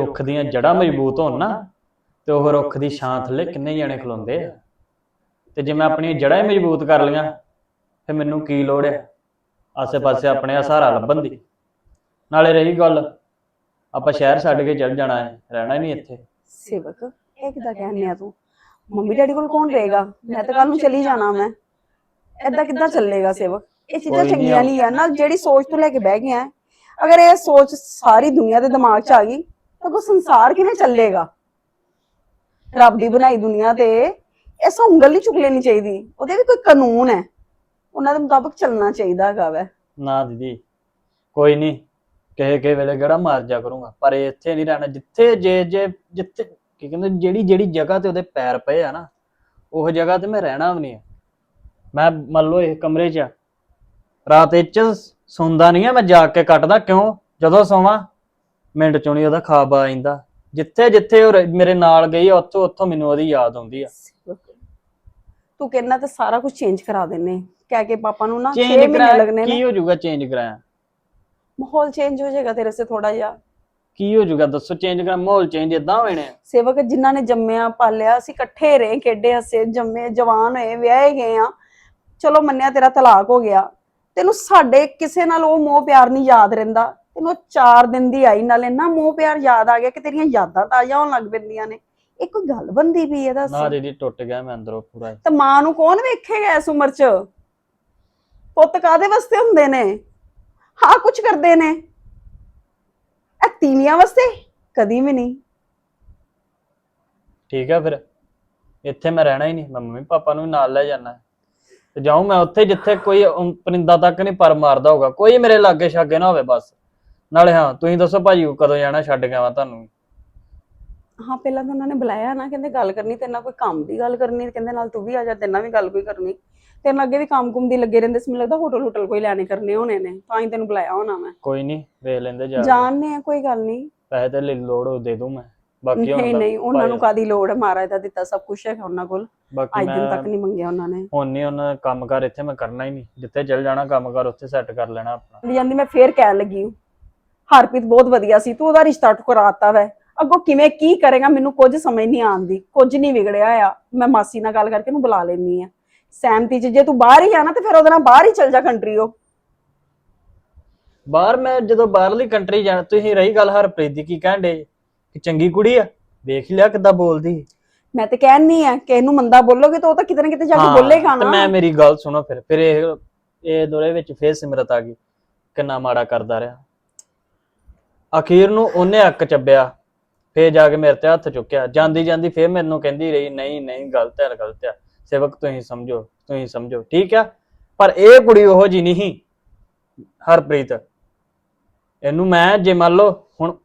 ਰੁੱਖ ਦੀਆਂ ਜੜ੍ਹਾਂ ਮਜ਼ਬੂਤ ਹੋਣ ਨਾ ਤੇ ਉਹ ਰੁੱਖ ਦੀ ਛਾਂ ਥੱਲੇ ਕਿੰਨੇ ਜਣੇ ਖਲੋਂਦੇ ਆ। ਤੇ ਜੇ ਮੈਂ ਆਪਣੀਆਂ ਜੜ੍ਹਾਂ ਹੀ ਮਜ਼ਬੂਤ ਕਰ ਲਈਆਂ ਫਿਰ ਮੈਨੂੰ ਕੀ ਲੋੜ ਹੈ ਆਸੇ-ਪਾਸੇ ਆਪਣੇ ਆ ਸਹਾਰਾ ਲੱਭਣ ਦੀ। ਨਾਲੇ ਰਹੀ ਗੱਲ ਆਪਾਂ ਸ਼ਹਿਰ ਛੱਡ ਕੇ ਚੱਲ ਜਾਣਾ ਹੈ ਰਹਿਣਾ ਹੀ ਨਹੀਂ ਇੱਥੇ। ਸੇਵਕ ਇਹ ਕਿੱਦਾਂ ਕਹਿੰਦੇ ਆ ਤੂੰ? ਮੰਮੀ ਡੈਡੀ ਕੋਲ ਕੌਣ ਰਹੇਗਾ? ਮੈਂ ਤਾਂ ਕੱਲ ਨੂੰ ਚਲੀ ਜਾਣਾ ਮੈਂ। ਏਦਾਂ ਕਿੱਦਾਂ ਚੱਲੇਗਾ ਸੇਵਕ? ਇਹ ਚੀਜ਼ਾਂ ਚੰਗੀਆਂ ਆ। ਨਹੀਂ ਆ। ਨਾਲ ਜਿਹੜੀ ਸੋਚ ਤੋਂ ਲੈ ਕੇ ਬਹਿ ਗਿਆ ਅਗਰ ਇਹ ਸੋਚ ਸਾਰੀ ਦੁਨੀਆ ਦੇ ਦਿਮਾਗ 'ਚ ਆ ਗਈ ਤਾਂ ਕੋ ਸੰਸਾਰ ਕਿਵੇਂ ਚੱਲੇਗਾ? ਰੱਬ ਦੀ ਬਣਾਈ ਦੁਨੀਆ ਤੇ ਐਸਾ ਉਂਗਲ ਨਹੀਂ ਚੁੱਕ ਲੈਣੀ ਚਾਹੀਦੀ। ਉਹਦੇ ਵੀ ਕੋਈ ਕਾਨੂੰਨ ਹੈ। ਉਹਨਾਂ ਦੇ ਮੁਤਾਬਕ ਚੱਲਣਾ ਚਾਹੀਦਾ ਹੈਗਾ ਵੈ। ਨਾ ਦੀਦੀ, ਕੋਈ ਨਹੀਂ। ਕਿਸੇ ਕਿਸੇ ਵੇਲੇ ਕਿਹੜਾ ਮਾਰ ਜਾ ਕਰੂੰਗਾ। ਪਰ ਇੱਥੇ ਨਹੀਂ ਰਹਿਣਾ। ਜਿੱਥੇ ਜੇ ਜੇ ਜਿੱਥੇ ਕੀ ਕਹਿੰਦੇ, ਜਿਹੜੀ ਜਿਹੜੀ ਜਗ੍ਹਾ ਤੇ ਉਹਦੇ ਪੈਰ ਪਏ ਆ ਨਾ, ਉਹ ਜਗ੍ਹਾ ਤੇ ਮੈਂ ਰਹਿਣਾ ਵੀ ਨਹੀਂ ਆ। ਮੈਂ ਮੰਨ ਲਓ ਇਹ ਕਮਰੇ 'ਚ ਆ। ਰਾਤ ਇਹ ਸੌਂਦਾ ਨਹੀਂ ਆ, ਮੈਂ ਜਾ ਕੇ ਕੱਟਦਾ। ਕਿਉਂ? ਜਦੋਂ ਸੌਵਾਂ ਮਿੰਟ ਚੋਂ ਨਹੀਂ ਉਹਦਾ ਖਾਬ ਆ ਜਾਂਦਾ। ਜਿੱਥੇ ਜਿੱਥੇ ਉਹ ਰ- ਮੇਰੇ ਨਾਲ ਗਈ ਆ, ਉੱਥੋਂ ਉੱਥੋਂ ਮੈਨੂੰ ਉਹਦੀ ਯਾਦ ਆਉਂਦੀ ਆ। ਤੂੰ ਕਹਿੰਦਾ ਤੇ ਸਾਰਾ ਕੁਝ ਚੇਂਜ ਕਰਾ ਦੇਣੇ ਕਹਿ ਕੇ ਪਾਪਾ ਨੂੰ ਨਾ 6 ਚੇਂਜ ਮਹੀਨੇ ਕਰਾਇਆ? ਲੱਗਣੇ ਨੇ। ਕੀ ਹੋ ਜਾਊਗਾ ਚੇਂਜ ਕਰਾਇਆ? ਮਾਹੌਲ ਚੇਂਜ ਹੋ ਜਾਏਗਾ ਤੇਰੇ ਸੇ ਥੋੜਾ ਜਿਹਾ। ਕੀ ਹੋ ਜਾਊਗਾ? ਦੱਸੋ ਚੇਂਜ ਕਰਾ ਮਾਹੌਲ ਚੇਂਜ ਇਦਾਂ ਹੋਣੇ ਆ ਸੇਵਕ ਜਿਨ੍ਹਾਂ ਨੇ ਜੰਮਿਆ ਪਾਲਿਆ ਅਸੀਂ ਇਕੱਠੇ ਰਹੇ ਖੇਡੇ ਹੱਸੇ ਜੰਮੇ ਜਵਾਨ ਹੋਏ ਵਿਆਹੇ ਗਏ ਆ। ਚਲੋ ਮੰਨਿਆ ਤੇਰਾ ਤਲਾਕ ਹੋ ਗਿਆ। ਤੈਨੂੰ ਸਾਡੇ ਕਿਸੇ ਨਾਲ ਉਹ ਮੋਹ ਪਿਆਰ ਨਹੀਂ ਯਾਦ ਰਹਿੰਦਾ। ਤੈਨੂੰ ਉਹ ਚਾਰ ਦਿਨ ਦੀ ਆਈ ਨਾਲ ਇੰਨਾ ਮੋਹ ਪਿਆਰ ਯਾਦ ਆ ਗਿਆ ਕਿ ਤੇਰੀਆਂ ਯਾਦਾਂ ਤਾਜ਼ਾ ਹੋਣ ਲੱਗ ਪੈਂਦੀਆਂ ਨੇ। ਇਹ ਕੋਈ ਗੱਲ ਬੰਦੀ ਵੀ ਇਹਦਾ ਨਾ ਦੀਦੀ ਟੁੱਟ ਗਿਆ ਮੈਂ ਅੰਦਰੋਂ ਪੂਰਾ। ਹੀ। ਤੇ ਮਾਂ ਨੂੰ ਕੌਣ ਵੇਖੇਗਾ ਇਸ ਉਮਰ 'ਚ? ਪੁੱਤ ਕਾਦੇ ਵਾਸਤੇ ਹੁੰਦੇ ਨੇ? ਹਾਂ ਕੁਝ ਕਰਦੇ ਨੇ। ਇਹ ਤੀਵੀਆਂ ਵਾਸਤੇ? ਕਦੀ ਵੀ ਨਹੀਂ। ਠੀਕ ਹੈ ਫਿਰ। ਇੱਥੇ ਮੈਂ ਰਹਿਣਾ ਹੀ ਨਹੀਂ। ਮੈਂ ਮੰਮੀ ਪਾਪਾ ਨੂੰ ਵੀ ਨਾਲ ਲੈ ਜਾਣਾ ਤੇ ਜਾਉਂ ਮੈਂ ਉੱਥੇ ਜਿੱਥੇ ਕੋਈ ਪਰਿੰਦਾ ਤੱਕ ਨਹੀਂ ਪਰ ਮਾਰਦਾ ਹੋਊਗਾ। ਕੋਈ ਮੇਰੇ ਲਾਗੇ ਛਾਗੇ ਨਾ ਹੋਵੇ ਬਸ। ਨਾਲੇ ਹਾਂ ਤੁਸੀਂ ਦੱਸੋ ਭਾਜੀ ਕਦੋਂ ਜਾਣਾ ਛੱਡ ਕੇ ਆਵਾਂ ਤੁਹਾਨੂੰ? ਹਾਂ ਪਹਿਲਾਂ ਤਾਂ ਉਹਨਾਂ ਨੇ ਬੁਲਾਇਆ ਨਾ ਕਹਿੰਦੇ ਗੱਲ ਕਰਨੀ ਤੇਰੇ ਨਾਲ ਕੋਈ ਕੰਮ ਦੀ ਗੱਲ ਕਰਨੀ ਕਹਿੰਦੇ ਨਾਲ ਤੂੰ ਵੀ ਆ ਜਾ ਤੇਰੇ ਨਾਲ ਵੀ ਗੱਲ ਕੋਈ ਕਰਨੀ। ਤੇਰੇ ਨਾਲ ਅੱਗੇ ਵੀ ਕੰਮ ਕੁੰਮ ਦੀ ਲੱਗੇ ਰਹਿੰਦੇ ਸੀ ਮੈਨੂੰ ਲੱਗਦਾ ਹੋਟਲ ਹੋਟਲ ਕੋਈ ਲੈਣੇ ਕਰਨੇ ਹੋਣੇ ਨੇ ਤਾਂ ਹੀ ਤੈਨੂੰ ਬੁਲਾਇਆ ਹੋਣਾ ਮੈਂ। ਕੋਈ ਨਹੀਂ ਵੇਖ ਲੈਂਦੇ ਜਾ ਕੇ। ਜਾਣਨੇ ਆ ਕੋਈ ਗੱਲ ਨਹੀਂ। ਪੈਸੇ ਤੇ ਲਈ ਲੋੜ ਹੋ ਦੇ ਦੂੰ ਮੈਂ। ਬਾਕੀ ਨਹੀਂ ਹੁਣ ਨਹੀਂ ਉਹਨਾਂ ਨੂੰ ਕਾਦੀ ਲੋੜ ਹੈ? ਮਹਾਰਾਜ ਦਾ ਦਿੱਤਾ ਸਭ ਕੁਝ ਹੈ ਉਹਨਾਂ ਕੋਲ। ਬਾਕੀ ਅੱਜ ਦਿਨ ਤੱਕ ਮੈਂ ਨਹੀਂ ਮੰਗਿਆ ਉਹਨਾਂ ਨੇ। ਹੁਣ ਨਹੀਂ ਉਹਨਾਂ ਦਾ ਕੰਮਕਾਰ ਇੱਥੇ ਮੈਂ ਕਰਨਾ ਹੀ ਨਹੀਂ। ਜਿੱਥੇ ਚੱਲ ਜਾਣਾ ਕੰਮਕਾਰ ਉੱਥੇ ਸੈੱਟ ਕਰ ਲੈਣਾ ਆਪਣਾ। ਜਾਂਦੀ ਮੈਂ ਫੇਰ ਕਹਿਣ ਲੱਗੀ ਹੂੰ। ਹਰਪ੍ਰੀਤ ਬਹੁਤ ਵਧੀਆ ਸੀ ਤੂੰ ਉਹਦਾ ਰਿਸ਼ਤਾ ਠੁਕਰਾਤਾ ਵੈ। ਅੱਗੋਂ ਕਿਵੇਂ ਕੀ ਕਰੇਗਾ ਮੈਨੂੰ ਕੁਝ ਸਮਝ ਨਹੀਂ ਆਉਂਦੀ। ਕੁਝ ਨਹੀਂ ਵਿਗੜਿਆ ਆ। ਮੈਂ ਮਾਸੀ ਨਾਲ ਗੱਲ ਕਰਕੇ ਉਹਨੂੰ ਬੁਲਾ ਲੈਣੀ ਆ। ਸਹਿਮਤੀ ਚ ਜੇ ਤੂੰ ਬਾਹਰ ਹੀ ਆਣਾ ਤੇ ਫਿਰ ਉਹਦੇ ਨਾਲ ਬਾਹਰ ਹੀ ਚੱਲ ਜਾ ਕੰਟਰੀ ਉਹ। ਬਾਹਰ ਮੈਂ ਜਦੋਂ ਬਾਹਰਲੀ ਕੰਟਰੀ ਜਾਣਾ ਤੁਸੀਂ ਰਹੀ ਗੱਲ ਹਰਪ੍ਰੀਤ ਦੀ ਕੀ ਕਹਿੰਦੇ ਕਿ ਚੰਗੀ ਕੁੜੀ ਆ? ਵੇਖ ਲਿਆ ਕਿੱਦਾਂ ਬੋਲਦੀ। ਮੈਂ ਤੇ ਕਹਿਣੀ ਆ ਕਿ ਇਹਨੂੰ ਮੰਦਾ ਬੋਲੋਗੇ ਤਾਂ ਉਹ ਤਾਂ ਕਿਤੇ ਨਾ ਕਿਤੇ ਜਾ ਕੇ ਬੋਲੇਗਾ ਤੇ ਨਾ। ਮੈਂ ਮੇਰੀ ਗੱਲ ਸੁਣੋ ਫਿਰ। ਫਿਰ ਇਹ ਇਹ ਦੋਰੇ ਵਿੱਚ ਫੇਰ ਸਿਮਰਤ ਆ ਗਈ। ਕਿੰਨਾ ਮਾੜਾ ਕਰਦਾ ਰਿਹਾ। ਅਖੀਰ ਨੂੰ ਉਹਨੇ ਅੱਕ ਚੱਬਿਆ, ਫੇਰ ਜਾ ਕੇ ਮੇਰੇ ਤੇ ਹੱਥ ਚੁੱਕਿਆ। ਜਾਂਦੀ ਜਾਂਦੀ ਫੇਰ ਮੈਨੂੰ ਕਹਿੰਦੀ ਰਹੀ, ਨਹੀਂ ਨਹੀਂ, ਗਲਤ ਹੈ ਗਲਤ ਹੈ। ਸੇਵਕ ਤੁਸੀਂ ਸਮਝੋ ਤੁਸੀਂ ਸਮਝੋ, ਠੀਕ ਆ ਪਰ ਇਹ ਕੁੜੀ ਉਹੋ ਜੀ ਨਹੀਂ ਹਰਪ੍ਰੀਤ। ਇਹਨੂੰ ਮੈਂ ਜੇ ਮੰਨ ਲਓ, ਹੁਣ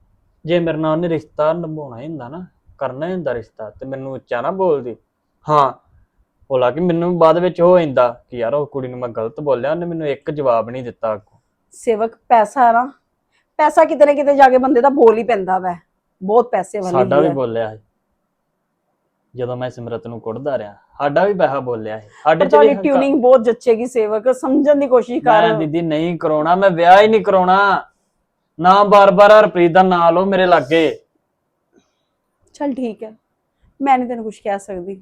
ਜੇ ਮੇਰੇ ਨਾਲ ਉਹਨੇ ਰਿਸ਼ਤਾ ਨਿਭਾਉਣਾ ਹੀ ਹੁੰਦਾ ਨਾ, ਕਰਨਾ ਹੀ ਹੁੰਦਾ ਰਿਸ਼ਤਾ, ਤੇ ਮੈਨੂੰ ਉੱਚਾ ਨਾ ਬੋਲਦੀ। ਹਾਂ, ਭੋਲਾ ਕਿ ਮੈਨੂੰ ਬਾਅਦ ਵਿੱਚ ਹੋ ਜਾਂਦਾ ਕਿ ਯਾਰ ਉਹ ਕੁੜੀ ਨੂੰ ਮੈਂ ਗਲਤ ਬੋਲਿਆ, ਉਹਨੇ ਮੈਨੂੰ ਇੱਕ ਜਵਾਬ ਨਹੀਂ ਦਿੱਤਾ ਅੱਗੋਂ। ਸੇਵਕ, ਪੈਸਾ ਨਾ ਪੈਸਾ ਕਿਤੇ ਨਾ ਕਿਤੇ ਜਾ ਕੇ ਬੰਦੇ ਦਾ ਬੋਲ ਹੀ ਪੈਂਦਾ ਵੈ। ਬਹੁਤ ਪੈਸੇ ਵਾਲੀ ਸਾਡਾ ਵੀ। ਬੋਲਿਆ ਸੀ। ਜਦੋਂ ਮੈਂ ਸਿਮਰਤ ਨੂੰ ਕੁੱਟਦਾ ਰਿਹਾ ਸਾਡਾ ਵੀ ਪੈਸਾ ਬੋਲਿਆ ਸੀ। ਸਾਡੇ ਚ ਤੁਹਾਡੀ ਵੀ ਹੰਕਾਰ- ਟਿਊਨਿੰਗ ਬਹੁਤ ਜੱਚੇਗੀ ਸੇਵਕ ਸਮਝਣ ਦੀ ਕੋਸ਼ਿਸ਼ ਮੈਂ ਕਰ ਦੀਦੀ ਨਹੀਂ ਕਰਾਉਣਾ ਮੈਂ ਵਿਆਹ ਹੀ ਨਹੀਂ ਕਰਾਉਣਾ। ਨਾ ਬਾਰ-ਬਾਰ ਹਰਪ੍ਰੀਤ ਦਾ ਨਾਂ ਲਓ ਮੇਰੇ ਲਾਗੇ। ਚਲ ਠੀਕ ਹੈ। ਮੈਂ ਨਹੀਂ ਤੈਨੂੰ ਕੁਝ ਕਹਿ ਸਕਦੀ।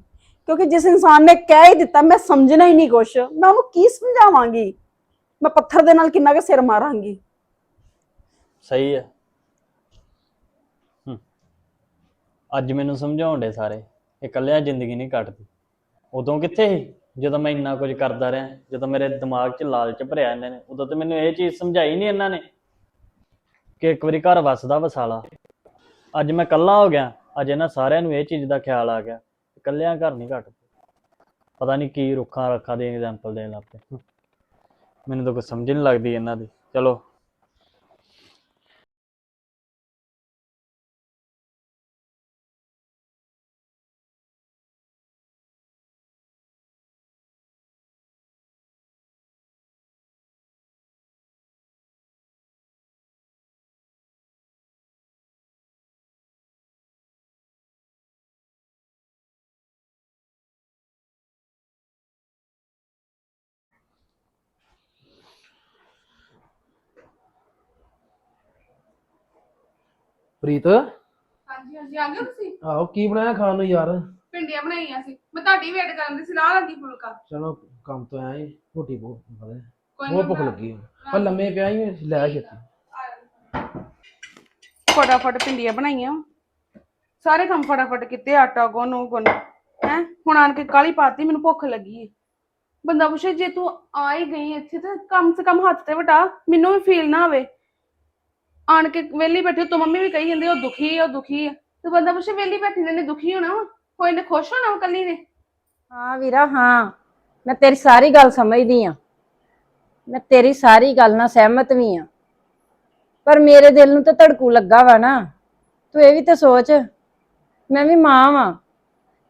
ਕਿਉਂਕਿ ਜਿਸ ਇਨਸਾਨ ਨੇ ਕਹਿ ਹੀ ਦਿੱਤਾ ਮੈਂ ਸਮਝਣਾ ਹੀ ਨਹੀਂ ਕੁਛ। ਮੈਂ ਉਹਨੂੰ ਕੀ ਸਮਝਾਵਾਂਗੀ? ਮੈਂ ਪੱਥਰ ਦੇ ਨਾਲ ਕਿੰਨਾ ਕੁ ਸਿਰ ਮਾਰਾਂਗੀ? ਸਹੀ ਹੈ। ਹਮ। ਅੱਜ ਮੈਨੂੰ ਸਮਝਾਉਣ ਦੇ ਸਾਰੇ ਇਕੱਲਿਆਂ ਜ਼ਿੰਦਗੀ ਨਹੀਂ ਕੱਟਦੀ। ਉਦੋਂ ਕਿੱਥੇ ਸੀ? ਜਦੋਂ ਮੈਂ ਇੰਨਾ ਕੁਝ ਕਰਦਾ ਰਿਹਾ, ਜਦੋਂ ਮੇਰੇ ਦਿਮਾਗ 'ਚ ਲਾਲਚ ਭਰਿਆ ਇਹਨਾਂ ਨੇ, ਉਦੋਂ ਤੇ ਮੈਨੂੰ ਇਹ ਚੀਜ਼ ਸਮਝਾਈ ਨਹੀਂ ਇਹਨਾਂ ਨੇ ਕਿ ਇੱਕ ਵਾਰੀ ਘਰ ਵਸਦਾ ਵਸਾਲਾ। ਅੱਜ ਮੈਂ ਇਕੱਲਾ ਹੋ ਗਿਆ, ਅੱਜ ਇਹਨਾਂ ਸਾਰਿਆਂ ਨੂੰ ਇਹ ਚੀਜ਼ ਦਾ ਖਿਆਲ ਆ ਗਿਆ, ਇਕੱਲਿਆਂ ਘਰ ਨਹੀਂ ਘਟਦੇ। ਪਤਾ ਨਹੀਂ ਕੀ ਰੁੱਖਾਂ ਰੱਖਾਂ ਦੀ ਐਗਜ਼ਾਮਪਲ ਦੇਣ ਲੱਗ ਪਏ। ਮੈਨੂੰ ਤਾਂ ਕੁਝ ਸਮਝ ਨਹੀਂ ਲੱਗਦੀ ਇਹਨਾਂ ਦੀ। ਚਲੋ। ਪ੍ਰੀਤ? ਹਾਂਜੀ ਹਾਂਜੀ ਆ ਗਏ ਤੁਸੀਂ? ਆਹੋ ਕੀ ਬਣਾਇਆ ਖਾਣ ਨੂੰ ਯਾਰ? ਪਿੰਡੀਆਂ ਬਣਾਈਆਂ ਸੀ। ਮੈਂ ਤੁਹਾਡੀ ਵੇਟ ਕਰਨ ਦੀ ਸੀ ਲਾ ਲੱਗੀ ਫੁਲਕਾ। ਚਲੋ ਕੰਮ ਤੋਂ ਈ, ਰੋਟੀ ਬਹੁਤ ਬੜੇ ਕੋਈ ਬਹੁਤ ਭੁੱਖ ਲੱਗੀ ਆ। ਪਰ ਲੰਮੇ ਪਿਆ ਹੀ ਲੈ ਛੇਤੀ। ਫਟਾਫਟ ਪਿੰਡੀਆਂ ਬਣਾਈਆਂ। ਸਾਰੇ ਕੰਮ ਫਟਾਫਟ ਕੀਤੇ ਆਟਾ ਗੁੰਨ ਉਹ ਗੁੰਨ। ਹੈ? ਹੁਣ ਆਣ ਕੇ ਕਾਲੀ ਪਾਤੀ ਮੈਨੂੰ ਭੁੱਖ ਲੱਗੀ ਏ ਬੰਦਾ ਪੁੱਛੇ ਜੇ ਤੂੰ ਆ ਹੀ ਗਈ ਇੱਥੇ ਤਾਂ ਕਮ ਸੇ ਕਮ ਹੱਥ ਤੇ ਵਟਾ ਮੈਨੂੰ ਵੀ ਫੀਲ ਨਾ ਹੋਵੇ ਆਣ ਕੇ ਵਿਹਲੀ ਬੈਠੀ ਤੂੰ ਮੰਮੀ ਵੀ ਕਹੀ ਜਾਂਦੀ ਉਹ ਦੁਖੀ ਆ, ਉਹ ਦੁਖੀ ਆ। ਤੇ ਬੰਦਾ ਪੁੱਛੇ, ਵਿਹਲੀ ਬੈਠੀ ਨੇ ਦੁਖੀ ਹੋਣਾ ਵਾ? ਕੋਈ ਨੇ ਖੁਸ਼ ਹੋਣਾ ਵਾ ਕੱਲੀ ਨੇ? ਹਾਂ ਵੀਰਾ, ਹਾਂ। ਮੈਂ ਤੇਰੀ ਸਾਰੀ ਗੱਲ ਸਮਝਦੀ ਆ। ਮੈਂ ਤੇਰੀ ਸਾਰੀ ਗੱਲ ਨਾਲ ਸਹਿਮਤ ਵੀ ਆ। ਪਰ ਮੇਰੇ ਦਿਲ ਨੂੰ ਤਾਂ ਧੜਕੂ ਲੱਗਾ ਵਾ ਨਾ। ਤੂੰ ਇਹ ਵੀ ਤਾਂ ਸੋਚ, ਮੈਂ ਵੀ ਮਾਂ ਵਾਂ।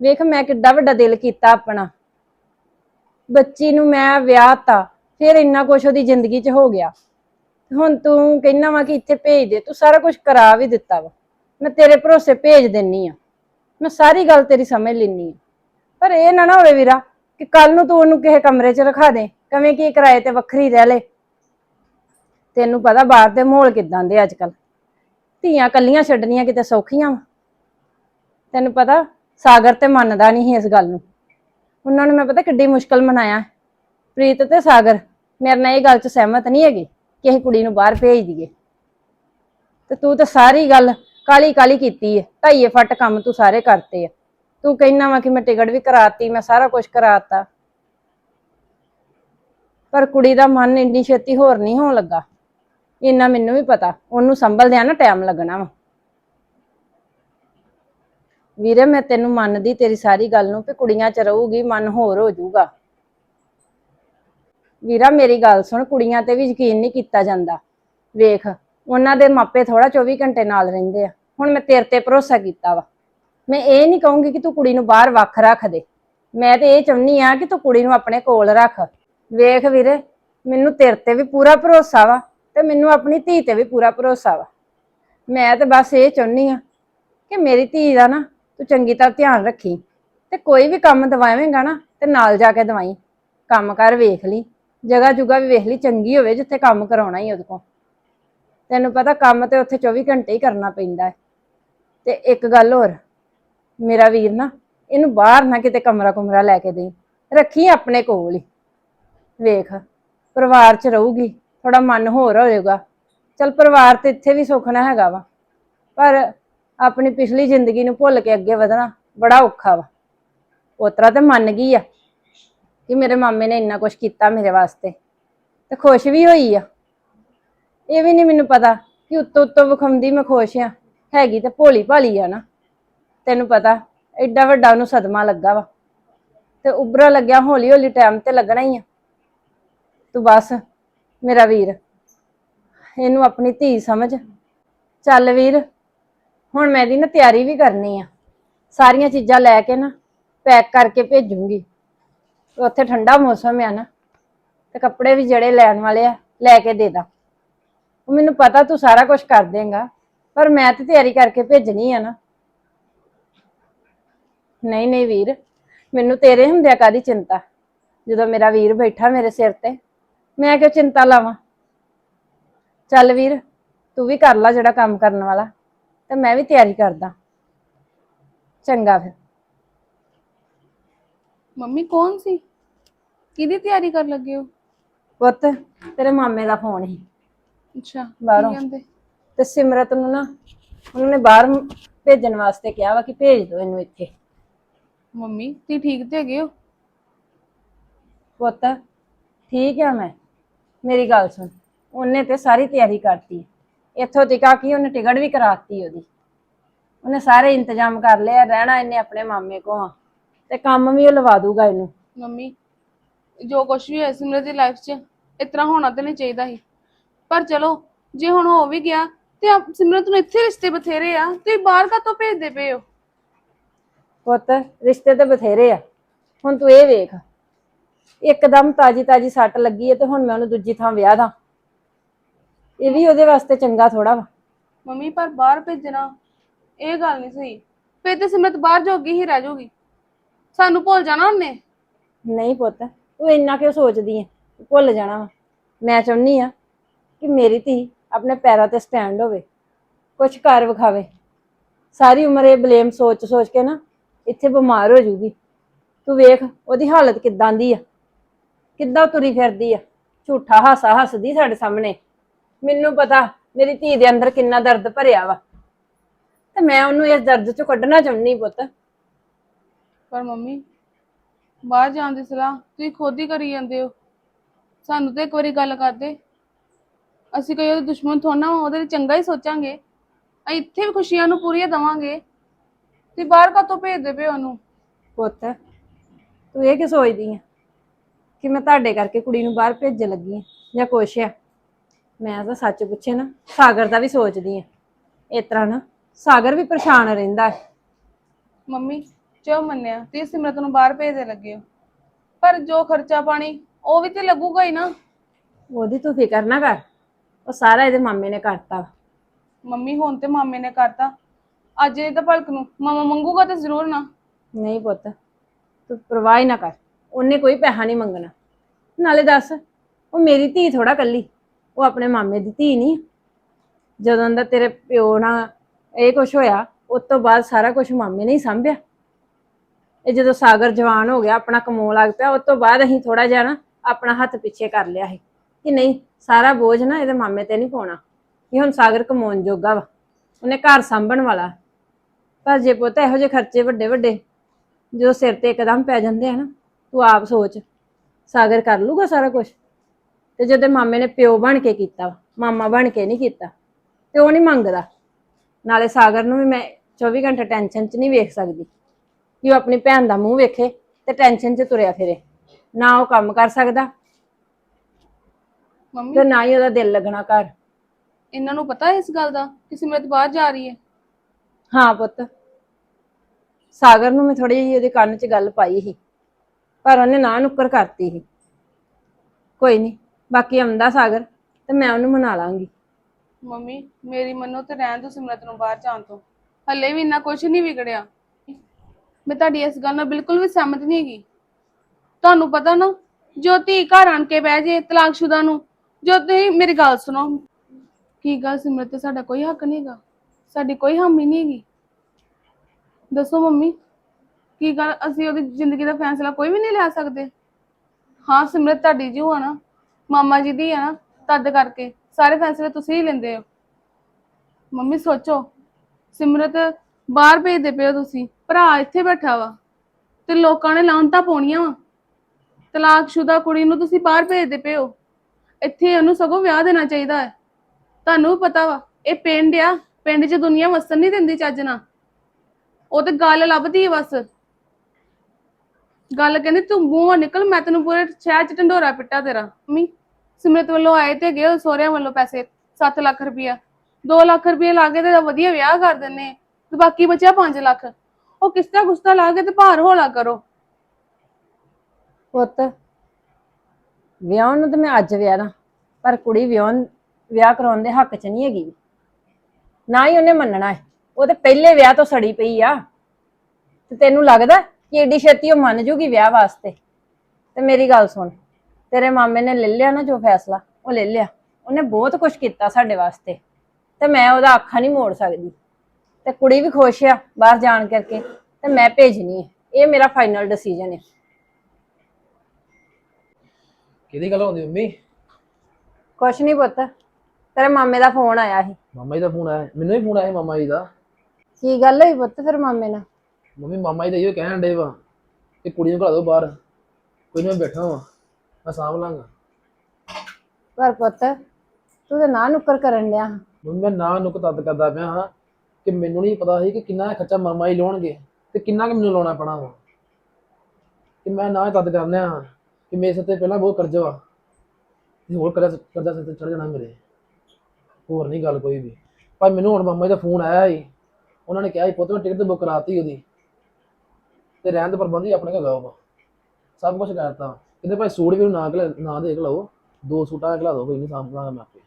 ਵੇਖ, ਮੈਂ ਕਿੱਡਾ ਵੱਡਾ ਦਿਲ ਕੀਤਾ ਆਪਣਾ। ਬੱਚੀ ਨੂੰ ਮੈਂ ਵਿਆਹਤਾ ਫਿਰ ਇੰਨਾ ਕੁਛ ਉਹਦੀ ਜ਼ਿੰਦਗੀ 'ਚ ਹੋ ਗਿਆ। ਹੁਣ ਤੂੰ ਕਹਿਣਾ ਵਾ ਕਿ ਇੱਥੇ ਭੇਜ ਦੇ, ਤੂੰ ਸਾਰਾ ਕੁਝ ਕਰਾ ਵੀ ਦਿੱਤਾ ਵਾ। ਮੈਂ ਤੇਰੇ ਭਰੋਸੇ ਭੇਜ ਦਿੰਨੀ ਆ। ਮੈਂ ਸਾਰੀ ਗੱਲ ਤੇਰੀ ਸਮਝ ਲੈਨੀ ਆ। ਪਰ ਇਹ ਨਾ ਨਾ ਹੋਵੇ ਵੀਰਾ, ਕਿ ਕੱਲ ਨੂੰ ਤੂੰ ਉਹਨੂੰ ਕਿਸੇ ਕਮਰੇ 'ਚ ਰਖਾ ਦੇ, ਕਵੇਂ ਕੀ ਕਿਰਾਏ ਤੇ ਵੱਖਰੀ ਰਹਿ ਲੈ। ਤੈਨੂੰ ਪਤਾ ਬਾਹਰ ਦੇ ਮਾਹੌਲ ਕਿਦਾਂ ਦੇ ਅੱਜ ਕੱਲ ਧੀਆਂ ਕੱਲੀਆਂ ਛੱਡਣੀਆਂ ਕਿਤੇ ਸੌਖੀਆਂ ਵਾ। ਤੈਨੂੰ ਪਤਾ, ਸਾਗਰ ਤੇ ਮੰਨਦਾ ਨਹੀਂ ਸੀ ਇਸ ਗੱਲ ਨੂੰ। ਉਹਨਾਂ ਨੂੰ ਮੈਂ ਪਤਾ ਕਿੱਡੀ ਮੁਸ਼ਕਲ ਮਨਾਇਆ। ਪ੍ਰੀਤ ਤੇ ਸਾਗਰ, ਮੇਰੇ ਨਾਲ ਇਹ ਗੱਲ 'ਚ ਸਹਿਮਤ ਨਹੀਂ ਹੈਗੇ। ਕਿਸੇ ਕੁੜੀ ਨੂੰ ਬਾਹਰ ਭੇਜ ਦਈਏ। ਤੇ ਤੂੰ ਤਾਂ ਸਾਰੀ ਗੱਲ ਕਾਲੀ ਕਾਲੀ ਕੀਤੀ ਹੈ ਢਾਈਏ ਫੱਟ ਕੰਮ ਤੂੰ ਸਾਰੇ ਕਰਤੇ ਆ। ਤੂੰ ਕਹਿਣਾ ਵਾ ਕਿ ਮੈਂ ਟਿਕਟ ਵੀ ਕਰਾਤੀ, ਮੈਂ ਸਾਰਾ ਕੁਝ ਕਰਾਤਾ। ਪਰ ਕੁੜੀ ਦਾ ਮਨ ਇੰਨੀ ਛੇਤੀ ਹੋਰ ਨਹੀਂ ਹੋਣ ਲੱਗਾ। ਇੰਨਾ ਮੈਨੂੰ ਵੀ ਪਤਾ, ਉਹਨੂੰ ਸੰਭਲਦਿਆਂ ਨਾ ਟਾਈਮ ਲੱਗਣਾ ਵਾ। ਵੀਰੇ, ਮੈਂ ਤੈਨੂੰ ਮੰਨਦੀ ਤੇਰੀ ਸਾਰੀ ਗੱਲ ਨੂੰ ਵੀ ਕੁੜੀਆਂ ਚ ਰਹੂਗੀ, ਮਨ ਹੋਰ ਹੋ ਜਾਊਗਾ। ਵੀਰਾ, ਮੇਰੀ ਗੱਲ ਸੁਣ, ਕੁੜੀਆਂ ਤੇ ਵੀ ਯਕੀਨ ਨਹੀਂ ਕੀਤਾ ਜਾਂਦਾ। ਵੇਖ, ਉਹਨਾਂ ਦੇ ਮਾਪੇ ਥੋੜਾ 24 ਘੰਟੇ ਨਾਲ ਰਹਿੰਦੇ ਆ। ਹੁਣ ਮੈਂ ਤੇਰੇ ਤੇ ਭਰੋਸਾ ਕੀਤਾ ਵਾ। ਮੈਂ ਇਹ ਨਹੀਂ ਕਹੂੰਗੀ ਕਿ ਤੂੰ ਕੁੜੀ ਨੂੰ ਬਾਹਰ ਵੱਖ ਰੱਖ ਦੇ। ਮੈਂ ਤੇ ਇਹ ਚਾਹੁੰਨੀ ਆ ਕਿ ਤੂੰ ਕੁੜੀ ਨੂੰ ਆਪਣੇ ਕੋਲ ਰੱਖ। ਵੇਖ ਵੀਰੇ, ਮੈਨੂੰ ਤੇਰੇ ਤੇ ਵੀ ਪੂਰਾ ਭਰੋਸਾ ਵਾ ਤੇ ਮੈਨੂੰ ਆਪਣੀ ਧੀ ਤੇ ਵੀ ਪੂਰਾ ਭਰੋਸਾ ਵਾ। ਮੈਂ ਤੇ ਬਸ ਇਹ ਚਾਹੁੰਨੀ ਆ ਕਿ ਮੇਰੀ ਧੀ ਦਾ ਨਾ ਤੂੰ ਚੰਗੀ ਤਰ੍ਹਾਂ ਧਿਆਨ ਰੱਖੀ ਤੇ ਕੋਈ ਵੀ ਕੰਮ ਦਵਾਵੇਂਗਾ ਨਾ ਤੇ ਨਾਲ ਜਾ ਕੇ ਦਵਾਈ। ਕੰਮ ਕਰ ਵੇਖ ਲਈ। ਜਗ੍ਹਾ ਜੁਗਾ ਵੀ ਵੇਖ ਲਈ, ਚੰਗੀ ਹੋਵੇ, ਜਿੱਥੇ ਕੰਮ ਕਰਾਉਣਾ ਹੀ ਉਹਦੇ ਕੋਲ। ਤੈਨੂੰ ਪਤਾ ਕੰਮ ਤੇ ਉੱਥੇ 24 ਘੰਟੇ ਹੀ ਕਰਨਾ ਪੈਂਦਾ ਹੈ। ਤੇ ਇੱਕ ਗੱਲ ਹੋਰ, ਮੇਰਾ ਵੀਰ ਨਾ, ਇਹਨੂੰ ਬਾਹਰ ਨਾ ਕਿਤੇ ਕਮਰਾ ਕੁਮਰਾ ਲੈ ਕੇ ਦੇਈ, ਰੱਖੀ ਆਪਣੇ ਕੋਲ ਹੀ। ਵੇਖ, ਪਰਿਵਾਰ 'ਚ ਰਹੂਗੀ ਥੋੜਾ ਮਨ ਹੋਰ ਹੋ ਜਾਊਗਾ ਚਲ ਪਰਿਵਾਰ ਤੇ ਇੱਥੇ ਵੀ ਸੁੱਖ ਨਾ ਹੈਗਾ ਵਾ, ਪਰ ਆਪਣੀ ਪਿਛਲੀ ਜ਼ਿੰਦਗੀ ਨੂੰ ਭੁੱਲ ਕੇ ਅੱਗੇ ਵਧਣਾ ਬੜਾ ਔਖਾ ਵਾ। ਉਤਰਾ ਤੇ ਮੰਨ ਗਈ ਆ। ਕਿ ਮੇਰੇ ਮਾਮੇ ਨੇ ਇੰਨਾ ਕੁਝ ਕੀਤਾ ਮੇਰੇ ਵਾਸਤੇ ਤੇ ਖੁਸ਼ ਵੀ ਹੋਈ ਆ। ਇਹ ਵੀ ਨਹੀਂ ਮੈਨੂੰ ਪਤਾ ਕਿ ਉੱਤੋਂ ਉੱਤੋਂ ਵਿਖਾਉਂਦੀ ਮੈਂ ਖੁਸ਼ ਆ। ਹੈਗੀ ਤੇ ਭੋਲੀ ਭਾਲੀ ਆ ਨਾ। ਤੈਨੂੰ ਪਤਾ, ਐਡਾ ਵੱਡਾ ਉਹਨੂੰ ਸਦਮਾ ਲੱਗਾ ਵਾ। ਤੇ ਉਬਰਾ ਲੱਗਿਆ, ਹੌਲੀ ਹੌਲੀ ਟਾਈਮ ਤੇ ਲੱਗਣਾ ਹੀ ਆ। ਤੂੰ ਬਸ, ਮੇਰਾ ਵੀਰ, ਇਹਨੂੰ ਆਪਣੀ ਧੀ ਸਮਝ। ਚੱਲ ਵੀਰ, ਹੁਣ ਮੈਂ ਇਹਦੀ ਨਾ ਤਿਆਰੀ ਵੀ ਕਰਨੀ ਆ। ਸਾਰੀਆਂ ਚੀਜ਼ਾਂ ਲੈ ਕੇ ਨਾ, ਪੈਕ ਕਰਕੇ ਭੇਜੂੰਗੀ। ਉੱਥੇ ਠੰਡਾ ਮੌਸਮ ਆ ਨਾ, ਤੇ ਕੱਪੜੇ ਵੀ ਜਿਹੜੇ ਲੈਣ ਵਾਲੇ ਆ, ਲੈ ਕੇ ਦੇ ਦਾਂ। ਉਹ ਮੈਨੂੰ ਪਤਾ ਤੂੰ ਸਾਰਾ ਕੁਝ ਕਰ ਦੇਂਗਾ, ਪਰ ਮੈਂ ਤੇ ਤਿਆਰੀ ਕਰਕੇ ਭੇਜਣੀ ਆ ਨਾ। ਨਹੀਂ ਨਹੀਂ ਵੀਰ, ਮੈਨੂੰ ਤੇਰੇ ਹੁੰਦਿਆਂ ਕਾਦੀ ਚਿੰਤਾ? ਜਦੋਂ ਮੇਰਾ ਵੀਰ ਬੈਠਾ ਮੇਰੇ ਸਿਰ ਤੇ, ਮੈਂ ਕਿਉਂ ਚਿੰਤਾ ਲਾਵਾਂ? ਚੱਲ ਵੀਰ, ਤੂੰ ਵੀ ਕਰ ਲੈ ਜਿਹੜਾ ਕੰਮ ਕਰਨ ਵਾਲਾ, ਤੇ ਮੈਂ ਵੀ ਤਿਆਰੀ ਕਰਦਾ। ਚੰਗਾ ਫਿਰ। ਮੰਮੀ ਕੌਣ ਸੀ? ਕਿਹਦੀ ਤਿਆਰੀ ਕਰਨ ਲੱਗੇ ਹੋ? ਪੁੱਤ ਤੇਰੇ ਮਾਮੇ ਦਾ ਫੋਨ ਸੀ। ਅੱਛਾ ਬਾਹਰੋਂ। ਕੀ ਕਹਿੰਦੇ? ਤੇ ਸਿਮਰਤ ਨੂੰ ਨਾ ਉਹਨਾਂ ਨੇ ਬਾਹਰ ਭੇਜਣ ਵਾਸਤੇ ਕਿਹਾ ਵਾ ਕਿ ਭੇਜ ਦਿਓ ਇਹਨੂੰ ਇੱਥੇ। ਮੰਮੀ ਤੁਸੀਂ ਠੀਕ ਤੇ ਹੈਗੇ ਹੋ? ਪੁੱਤ ਠੀਕ ਆ ਮੈਂ। ਮੇਰੀ ਗੱਲ ਸੁਣ ਉਹਨੇ ਤੇ ਸਾਰੀ ਤਿਆਰੀ ਕਰਤੀ। ਇੱਥੋਂ ਤੱਕ ਆ ਕਿ ਉਹਨੇ ਟਿਕਟ ਵੀ ਕਰਾਤੀ ਉਹਦੀ। ਉਹਨੇ ਸਾਰੇ ਇੰਤਜ਼ਾਮ ਕਰ ਲਿਆ ਰਹਿਣਾ ਇਹਨੇ ਆਪਣੇ ਮਾਮੇ ਕੋਲ। ਆ ਤੇ ਕੰਮ ਵੀ ਉਹ ਲਵਾ ਦੂਗਾ ਇਹਨੂੰ। ਮੰਮੀ ਜੋ ਕੁਝ ਵੀ ਹੋਇਆ ਸਿਮਰਤ ਦੀ ਲਾਈਫ 'ਚ ਇਸ ਤਰ੍ਹਾਂ ਹੋਣਾ ਤੇ ਨਹੀਂ ਚਾਹੀਦਾ ਸੀ। ਪਰ ਚਲੋ ਜੇ ਹੁਣ ਹੋ ਵੀ ਗਿਆ ਤੇ ਆਪ- ਸਿਮਰਤ ਨੂੰ ਇੱਥੇ ਰਿਸ਼ਤੇ ਬਥੇਰੇ ਆ ਤੁਸੀਂ ਬਾਹਰ ਕਾਹਤੋਂ ਭੇਜਦੇ ਪਏ ਹੋ? ਪੁੱਤ ਰਿਸ਼ਤੇ ਤੇ ਬਥੇਰੇ ਆ। ਹੁਣ ਤੂੰ ਇਹ ਵੇਖ ਇੱਕਦਮ ਤਾਜੀ ਤਾਜੀ ਸੱਟ ਲੱਗੀ ਹੈ ਤੇ ਹੁਣ ਮੈਂ ਉਹਨੂੰ ਦੂਜੀ ਥਾਂ ਵਿਆਹ ਦਾਂ। ਇਹ ਵੀ ਉਹਦੇ ਵਾਸਤੇ ਚੰਗਾ ਥੋੜਾ ਵਾ। ਮੰਮੀ ਪਰ ਬਾਹਰ ਭੇਜਣਾ ਇਹ ਗੱਲ ਨਹੀਂ ਸਹੀ। ਫਿਰ ਤੇ ਸਿਮਰਤ ਬਾਹਰ ਜੋਗੀ ਹੀ ਰਹਿ ਜਾਊਗੀ ਸਾਨੂੰ ਭੁੱਲ ਜਾਣਾ ਉਹਨੇ? ਨਹੀਂ ਪੁੱਤ, ਤੂੰ ਇੰਨਾ ਕਿਉਂ ਸੋਚਦੀ ਹੈ ਭੁੱਲ ਜਾਣਾ ਵਾ। ਮੈਂ ਚਾਹੁੰਨੀ ਆ ਕਿ ਮੇਰੀ ਧੀ ਆਪਣੇ ਪੈਰਾਂ ਤੇ ਸਟੈਂਡ ਹੋਵੇ ਕੁਝ ਕਰ ਵਿਖਾਵੇ। ਸਾਰੀ ਉਮਰ ਇਹ ਬਲੇਮ ਸੋਚ ਸੋਚ ਕੇ ਨਾ ਇੱਥੇ ਬਿਮਾਰ ਹੋ ਜੂਗੀ। ਤੂੰ ਵੇਖ, ਉਹਦੀ ਹਾਲਤ ਕਿੱਦਾਂ ਦੀ ਆ। ਕਿੱਦਾਂ ਤੁਰੀ ਫਿਰਦੀ ਆ। ਝੂਠਾ ਹਾਸਾ ਹੱਸਦੀ ਸਾਡੇ ਸਾਹਮਣੇ। ਮੈਨੂੰ ਪਤਾ ਮੇਰੀ ਧੀ ਦੇ ਅੰਦਰ ਕਿੰਨਾ ਦਰਦ ਭਰਿਆ ਵਾ। ਤੇ ਮੈਂ ਉਹਨੂੰ ਇਸ ਦਰਦ ਚੋਂ ਕੱਢਣਾ ਚਾਹੁੰਦੀ ਪੁੱਤ। ਪਰ ਮੰਮੀ ਬਾਹਰ ਜਾਣ ਦੀ ਸਲਾਹ ਤੁਸੀਂ ਖੁਦ ਹੀ ਕਰੀ ਜਾਂਦੇ ਹੋ। ਸਾਨੂੰ ਤੇ ਇੱਕ ਵਾਰੀ ਗੱਲ ਕਰਦੇ ਅਸੀਂ ਕੋਈ ਉਹਦੇ ਦੁਸ਼ਮਣ ਥੋੜਾ ਉਹਦੇ ਲਈ ਚੰਗਾ ਹੀ ਸੋਚਾਂਗੇ। ਅਸੀਂ ਇੱਥੇ ਵੀ ਖੁਸ਼ੀਆਂ ਨੂੰ ਪੂਰੀਆਂ ਦਵਾਂਗੇ। ਤੇ ਬਾਹਰ ਕਾਤੋਂ ਭੇਜਦੇ ਪਏ ਉਹਨੂੰ? ਪੁੱਤ ਤੂੰ ਇਹ ਕੀ ਸੋਚਦੀ ਆ ਕਿ ਮੈਂ ਤੁਹਾਡੇ ਕਰਕੇ ਕੁੜੀ ਨੂੰ ਬਾਹਰ ਭੇਜਣ ਲੱਗੀ ਆ ਜਾਂ ਕੁਛ ਆ? ਮੈਂ ਤਾਂ ਸੱਚ ਪੁੱਛੇ ਨਾ ਸਾਗਰ ਦਾ ਵੀ ਸੋਚਦੀ ਆ। ਇਸ ਤਰ੍ਹਾਂ ਨਾ ਸਾਗਰ ਵੀ ਪਰੇਸ਼ਾਨ ਰਹਿੰਦਾ ਹੈ। ਮੰਮੀ ਜੋ ਮੰਨਿਆ? ਤੇ ਸਿਮਰਤ ਨੂੰ ਬਾਹਰ ਭੇਜਦੇ ਲੱਗੇ ਹੋ। ਪਰ ਜੋ ਖਰਚਾ ਪਾਣੀ ਉਹ ਵੀ ਤੇ ਲੱਗੂਗਾ ਹੀ ਨਾ। ਉਹਦੀ ਤੂੰ ਫਿਕਰ ਨਾ ਕਰ। ਉਹ ਸਾਰਾ ਇਹਦੇ ਮਾਮੇ ਨੇ ਕਰਤਾ। ਮੰਮੀ ਹੁਣ ਤੇ ਮਾਮੇ ਨੇ ਕਰਤਾ। ਅੱਜ ਇਹ ਤਾਂ ਭਲਕ ਨੂੰ ਮਾਮਾ ਮੰਗੂਗਾ ਤੇ ਜ਼ਰੂਰ ਨਾ। ਨਹੀਂ ਪੁੱਤ ਤੂੰ ਪਰਵਾਹ ਹੀ ਨਾ ਕਰ। ਉਹਨੇ ਕੋਈ ਪੈਸਾ ਨਹੀਂ ਮੰਗਣਾ। ਨਾਲੇ ਦੱਸ ਉਹ ਮੇਰੀ ਧੀ ਥੋੜਾ ਕੱਲੀ ਉਹ ਆਪਣੇ ਮਾਮੇ ਦੀ ਧੀ ਨਹੀਂ। ਜਦੋਂ ਦਾ ਤੇਰੇ ਪਿਓ ਨਾਲ ਇਹ ਕੁਝ ਹੋਇਆ ਉਸ ਤੋਂ ਬਾਅਦ ਸਾਰਾ ਕੁਝ ਮਾਮੇ ਨੇ ਹੀ ਸੰਭਿਆ। ਇਹ ਜਦੋਂ ਸਾਗਰ ਜਵਾਨ ਹੋ ਗਿਆ ਆਪਣਾ ਕਮਾਉਣ ਲੱਗ ਪਿਆ ਉਸ ਤੋਂ ਬਾਅਦ ਅਸੀਂ ਥੋੜਾ ਜਿਹਾ ਨਾ ਆਪਣਾ ਹੱਥ ਪਿੱਛੇ ਕਰ ਲਿਆ ਸੀ ਕਿ ਨਹੀਂ ਸਾਰਾ ਬੋਝ ਨਾ ਇਹਦੇ ਮਾਮੇ ਤੇ ਨਹੀਂ ਪਾਉਣਾ ਕਿ ਹੁਣ ਸਾਗਰ ਕਮਾਉਣ ਜੋਗਾ ਵਾ ਉਹਨੇ ਘਰ ਸੰਭਣ ਵਾਲਾ। ਪਰ ਜੇ ਪੁੱਤ ਇਹੋ ਜਿਹੇ ਖਰਚੇ ਵੱਡੇ ਵੱਡੇ ਜਦੋਂ ਸਿਰ ਤੇ ਇੱਕਦਮ ਪੈ ਜਾਂਦੇ ਆ ਨਾ ਤੂੰ ਆਪ ਸੋਚ ਸਾਗਰ ਕਰ ਲੂਗਾ ਸਾਰਾ ਕੁਝ ਤੇ ਜਦੋਂ ਮਾਮੇ ਨੇ ਪਿਓ ਬਣ ਕੇ ਕੀਤਾ ਵਾ, ਮਾਮਾ ਬਣ ਕੇ ਨਹੀਂ ਕੀਤਾ ਤੇ ਉਹ ਨਹੀਂ ਮੰਗਦਾ। ਨਾਲੇ ਸਾਗਰ ਨੂੰ ਵੀ ਮੈਂ 24 ਘੰਟੇ ਟੈਨਸ਼ਨ 'ਚ ਨਹੀਂ ਵੇਖ ਸਕਦੀ। ਕਿ ਉਹ ਆਪਣੀ ਭੈਣ ਦਾ ਮੂੰਹ ਵੇਖੇ ਤੇ ਟੈਨਸ਼ਨ 'ਚ ਤੁਰਿਆ ਫਿਰੇ। ਨਾ ਉਹ ਕੰਮ ਕਰ ਸਕਦਾ ਮੰਮੀ। ਤੇ ਨਾ ਹੀ ਉਹਦਾ ਦਿਲ ਲੱਗਣਾ ਘਰ। ਇਹਨਾਂ ਨੂੰ ਪਤਾ ਇਸ ਗੱਲ ਦਾ ਕਿ ਸਿਮਰਤ ਬਾਹਰ ਜਾ ਰਹੀ ਹੈ? ਹਾਂ ਪੁੱਤ। ਸਾਗਰ ਨੂੰ ਮੈਂ ਥੋੜੀ ਜਿਹੀ ਉਹਦੇ ਕੰਨ 'ਚ ਗੱਲ ਪਾਈ ਸੀ ਪਰ ਉਹਨੇ ਨਾ ਨੁੱਕਰ ਕਰਤੀ ਸੀ। ਕੋਈ ਨਹੀਂ ਬਾਕੀ ਆਉਂਦਾ ਸਾਗਰ ਤੇ ਮੈਂ ਉਹਨੂੰ ਮਨਾ ਲਾਂਗੀ। ਮੰਮੀ ਮੇਰੀ ਮੰਨੋ ਤੇ ਰਹਿਣ ਦੋ ਸਿਮਰਤ ਨੂੰ ਬਾਹਰ ਜਾਣ ਤੋਂ। ਹੱਲੇ ਵੀ ਇੰਨਾ ਕੁਝ ਨਹੀਂ ਵਿਗੜਿਆ। ਮੈਂ ਤੁਹਾਡੀ ਇਸ ਗੱਲ ਨਾਲ ਬਿਲਕੁਲ ਵੀ ਸਹਿਮਤ ਨਹੀਂ ਹੈਗੀ। ਤੁਹਾਨੂੰ ਪਤਾ ਨਾ, ਜੋ ਧੀ ਘਰ ਆਣ ਕੇ ਬਹਿ ਜੇ ਤਲਾਕਸ਼ੁਦਾ ਨੂੰ, ਜੋ ਤੁਸੀਂ ਮੇਰੀ ਗੱਲ ਸੁਣੋ, ਕੀ ਗੱਲ ਸਿਮਰਤ ਤੇ ਸਾਡਾ ਕੋਈ ਹੱਕ ਨਹੀਂ ਹੈਗਾ। ਸਾਡੀ ਕੋਈ ਹਾਮੀ ਨਹੀਂ ਹੈਗੀ। ਦੱਸੋ ਮੰਮੀ, ਕੀ ਗੱਲ, ਅਸੀਂ ਉਹਦੀ ਜ਼ਿੰਦਗੀ ਦਾ ਫੈਸਲਾ ਕੋਈ ਵੀ ਨਹੀਂ ਲੈ ਸਕਦੇ। ਹਾਂ, ਸਿਮਰਤ ਤੁਹਾਡੀ ਜੀ ਆ ਨਾ, ਮਾਮਾ ਜੀ ਦੀ ਆ ਨਾ, ਤਦ ਕਰਕੇ ਸਾਰੇ ਫੈਸਲੇ ਤੁਸੀਂ ਹੀ ਲੈਂਦੇ ਹੋ। ਮੰਮੀ ਸੋਚੋ, ਸਿਮਰਤ ਬਾਹਰ ਭੇਜਦੇ ਪਏ ਹੋ ਤੁਸੀਂ। ਭਰਾ ਇੱਥੇ ਬੈਠਾ ਵਾ ਤੇ ਲੋਕਾਂ ਨੇ ਲਾਉਂਤਾ ਪਾਉਣੀਆਂ ਵਾ। ਤਲਾਕਸ਼ੁਦਾ ਕੁੜੀ ਨੂੰ ਤੁਸੀਂ ਬਾਹਰ ਭੇਜਦੇ ਪਏ ਹੋ। ਇੱਥੇ ਉਹਨੂੰ ਸਗੋਂ ਵਿਆਹ ਦੇਣਾ ਚਾਹੀਦਾ ਹੈ। ਤੁਹਾਨੂੰ ਵੀ ਪਤਾ ਵਾ, ਇਹ ਪਿੰਡ ਆ, ਪਿੰਡ 'ਚ ਦੁਨੀਆ ਵਸਣ ਨਹੀਂ ਦਿੰਦੀ ਚੱਜ ਨਾਲ। ਉਹ ਤੇ ਗੱਲ ਲੱਭਦੀ ਹੈ ਬਸ। ਗੱਲ ਕਹਿੰਦੀ, ਤੂੰ ਮੂੰਹੋਂ ਨਿਕਲ, ਮੈਂ ਤੈਨੂੰ ਪੂਰੇ ਸ਼ਹਿਰ 'ਚ ਢੰਡੋਰਾ ਪਿੱਟਾ ਤੇਰਾ। ਮੰਮੀ, ਸਿਮਰਤ ਵੱਲੋਂ ਆਏ ਤੇ ਗਏ ਸੋਹਰਿਆਂ ਵੱਲੋਂ ਪੈਸੇ 7 ਲੱਖ ਰੁਪਇਆ। 2 ਲੱਖ ਰੁਪਇਆ ਲਾ ਕੇ ਤੇ ਵਧੀਆ ਵਿਆਹ ਕਰ ਦਿੰਨੇ ਤੇ ਬਾਕੀ ਬਚਿਆ 5 ਲੱਖ। ਉਹ ਕਿਸਤਾ ਗੁਸਤਾ ਲਾ ਕੇ ਤੇ ਭਾਰ ਹੋਲਾ ਕਰੋ। ਪੁੱਤ ਵਿਆਹ ਨੂੰ ਤਾਂ ਮੈਂ ਅੱਜ ਵਿਆਹਣਾ ਪਰ ਕੁੜੀ ਵਿਆਹ ਵਿਆਹ ਕਰਾਉਣ ਦੇ ਹੱਕ 'ਚ ਨਹੀਂ ਹੈਗੀ। ਨਾ ਹੀ ਉਹਨੇ ਮੰਨਣਾ ਹੈ। ਉਹ ਤੇ ਪਹਿਲੇ ਵਿਆਹ ਤੋਂ ਸੜੀ ਪਈ ਆ। ਤੇ ਤੈਨੂੰ ਲੱਗਦਾ ਕਿ ਏਡੀ ਛੇਤੀ ਉਹ ਮੰਨ ਜੂਗੀ ਵਿਆਹ ਵਾਸਤੇ? ਤੇ ਮੇਰੀ ਗੱਲ ਸੁਣ, ਤੇਰੇ ਮਾਮੇ ਨੇ ਲੈ ਲਿਆ ਨਾ ਜੋ ਫੈਸਲਾ? ਉਹ ਲੈ ਲਿਆ। ਉਹਨੇ ਬਹੁਤ ਕੁਝ ਕੀਤਾ ਸਾਡੇ ਵਾਸਤੇ। ਤੇ ਮੈਂ ਉਹਦਾ ਅੱਖਾਂ ਨਹੀਂ ਮੋੜ ਸਕਦੀ। ਤੇ ਕੁੜੀ ਵੀ ਖੁਸ਼ ਆ ਬਾਹਰ ਜਾਣ ਕਰਕੇ ਤੇ ਮੈਂ ਭੇਜਣੀ ਹੈ ਇਹ ਮੇਰਾ ਫਾਈਨਲ ਡਿਸੀਜਨ ਹੈ ਕਿਹਦੀ ਗੱਲ ਹੁੰਦੀ ਮੰਮੀ? ਕੁਛ ਨਹੀਂ ਪੁੱਤ ਤੇਰੇ ਮਾਮੇ ਦਾ ਫੋਨ ਆਇਆ ਸੀ। ਮਾਮਾ ਜੀ ਦਾ ਫੋਨ ਆਇਆ? ਮੈਨੂੰ ਵੀ ਫੋਨ ਆਇਆ ਸੀ ਮਾਮਾ ਜੀ ਦਾ। ਕੀ ਗੱਲ ਹੋਈ ਪੁੱਤ ਫਿਰ ਮਾਮੇ ਨਾਲ? ਮੰਮੀ ਮਾਮਾ ਜੀ ਤਾਂ ਇਹੋ ਕਹਿਣ ਡੇ ਵਾ ਕਿ ਕੁੜੀ ਨੂੰ ਘਲਾ ਦਿਓ ਬਾਹਰ। ਕੋਈ ਨੀ ਮੈਂ ਬੈਠਾ ਵਾਂ। ਮੈਂ ਸਾਂਭ ਲਾਂਗਾ। ਪਰ ਪੁੱਤ ਤੂੰ ਤੇ ਨਾ ਨੁੱਕਰ ਕਰਨ ਡਿਆ। ਮੰਮੀ ਮੈਂ ਨਾ ਨੁਕ ਤਦ ਕਰਦਾ ਪਿਆ ਹਾਂ। ਕਿ ਮੈਨੂੰ ਨਹੀਂ ਪਤਾ ਸੀ ਕਿ ਕਿੰਨਾ ਖਰਚਾ ਮਾਮਾ ਜੀ ਲਾਉਣਗੇ ਤੇ ਕਿੰਨਾ ਕਿ ਮੈਨੂੰ ਲਾਉਣਾ ਪੈਣਾ ਵਾ। ਕਿ ਮੈਂ ਨਾ ਤਦ ਕਰਨਿਆ ਹਾਂ ਕਿ ਮੇਰੇ ਸਿਰ ਤੇ ਪਹਿਲਾਂ ਬਹੁਤ ਕਰਜ਼ਾ ਵਾ ਤੇ ਹੋਰ ਕਰਜ਼ਾ ਕਰਜ਼ਾ ਸਿਰ ਤੇ ਚੜ ਜਾਣਾ ਮੇਰੇ। ਹੋਰ ਨਹੀਂ ਗੱਲ ਕੋਈ ਵੀ। ਪਰ ਮੈਨੂੰ ਹੁਣ ਮਾਮਾ ਜੀ ਦਾ ਫੋਨ ਆਇਆ ਸੀ। ਉਹਨਾਂ ਨੇ ਕਿਹਾ ਸੀ, ਪੁੱਤ ਮੈਂ ਟਿਕਟ ਬੁੱਕ ਕਰਾਤੀ ਉਹਦੀ ਤੇ ਰਹਿਣ ਦਾ ਪ੍ਰਬੰਧ ਹੀ ਆਪਣੇ ਕੋਲ ਵਾ। ਸਭ ਕੁਝ ਕਰਤਾ। ਕਹਿੰਦੇ ਭਾਈ ਸੂਟ ਵੀ ਨਾ ਕਲਾ ਨਾ ਦੇਖ ਲਓ। ਦੋ ਸੂਟਾਂ ਕਲਾ ਦੋ, ਕੋਈ ਨਹੀਂ ਸਾਂਭ ਲਾਂਗਾ ਮੈਂ ਆਪੇ।